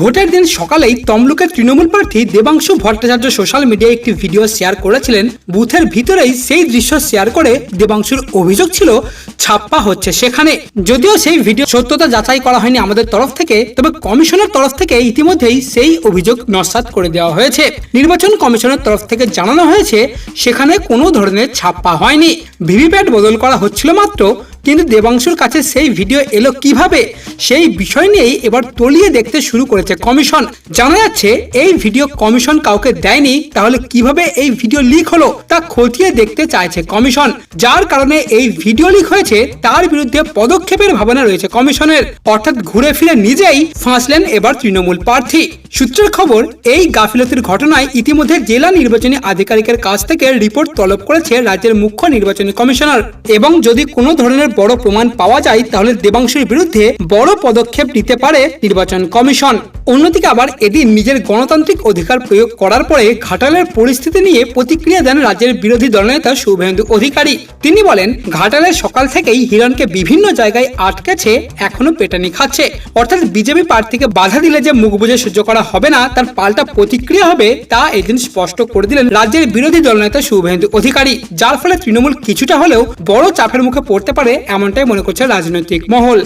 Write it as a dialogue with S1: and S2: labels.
S1: ভোটের দিন সকালেই তমলুকের তৃণমূল প্রার্থী দেবাংশু ভট্টাচার্য সোশ্যাল মিডিয়ায় একটি ভিডিও শেয়ার করেছিলেন। বুথের ভিতরেই সেই দৃশ্য শেয়ার করে দেবাংশুর অভিযোগ ছিল, ছাপ্পা হচ্ছে সেখানে। যদিও সেই ভিডিও সত্যতা যাচাই করা হয়নি আমাদের তরফ থেকে, তবে কমিশনের তরফ থেকে ইতিমধ্যেই সেই অভিযোগ নস্বাত করে দেওয়া হয়েছে। নির্বাচন কমিশনের তরফ থেকে জানানো হয়েছে, সেখানে কোনো ধরনের ছাপ্পা হয়নি। ভিভিপ্যাট বদল করা হচ্ছিল মাত্র কিন্তু দেবাংশুর কাছে সেই ভিডিও এলো কীভাবে? সেই বিষয় নিয়েই এবার তলিয়ে দেখতে শুরু করেছে কমিশন। জানা যাচ্ছে, এই ভিডিও কমিশন কাউকে দেয়নি, তাহলে কীভাবে এই ভিডিও লিক হলো তা খতিয়ে দেখতে চাইছে কমিশন। যার কারণে এই ভিডিও লিক হয়েছে, তার বিরুদ্ধে পদক্ষেপের ভাবনা রয়েছে কমিশনের। অর্থাৎ ঘুরে ফিরে নিজেই ফাঁসলেন এবার তৃণমূল প্রার্থী। সূত্রের খবর, এই গাফিলতির ঘটনায় ইতিমধ্যে জেলা নির্বাচনী আধিকারিকের কাছ থেকে রিপোর্ট তলব করেছে রাজ্যের মুখ্য নির্বাচনী কমিশনার। এবং যদি কোনো ধরনের বড় প্রমাণ পাওয়া যায়, তাহলে দেবাংশুর বিরুদ্ধে বড় পদক্ষেপ নিতে পারে নির্বাচন কমিশন। অন্যদিকে আবার এদিন নিজের গণতান্ত্রিক অধিকার প্রয়োগ করার পরে ঘাটালের পরিস্থিতি নিয়ে প্রতিক্রিয়া দেন রাজ্যের বিরোধী দলনেতা শুভেন্দু অধিকারী। তিনি বলেন, ঘাটালের সকাল থেকেই হিরণকে বিভিন্ন জায়গায় আটকেছে, এখনও পেটানি খাচ্ছে। অর্থাৎ বিজেপি প্রার্থীকে বাধা দিলে যে মুখ বুঝে সহ্য করা হবে না, তার পাল্টা প্রতিক্রিয়া হবে, তা এদিন স্পষ্ট করে দিলেন রাজ্যের বিরোধী দলনেতা শুভেন্দু অধিকারী। যার ফলে তৃণমূল কিছুটা হলেও বড় চাপের মুখে পড়তে পারে এমনটাই মনে করছে রাজনৈতিক মহল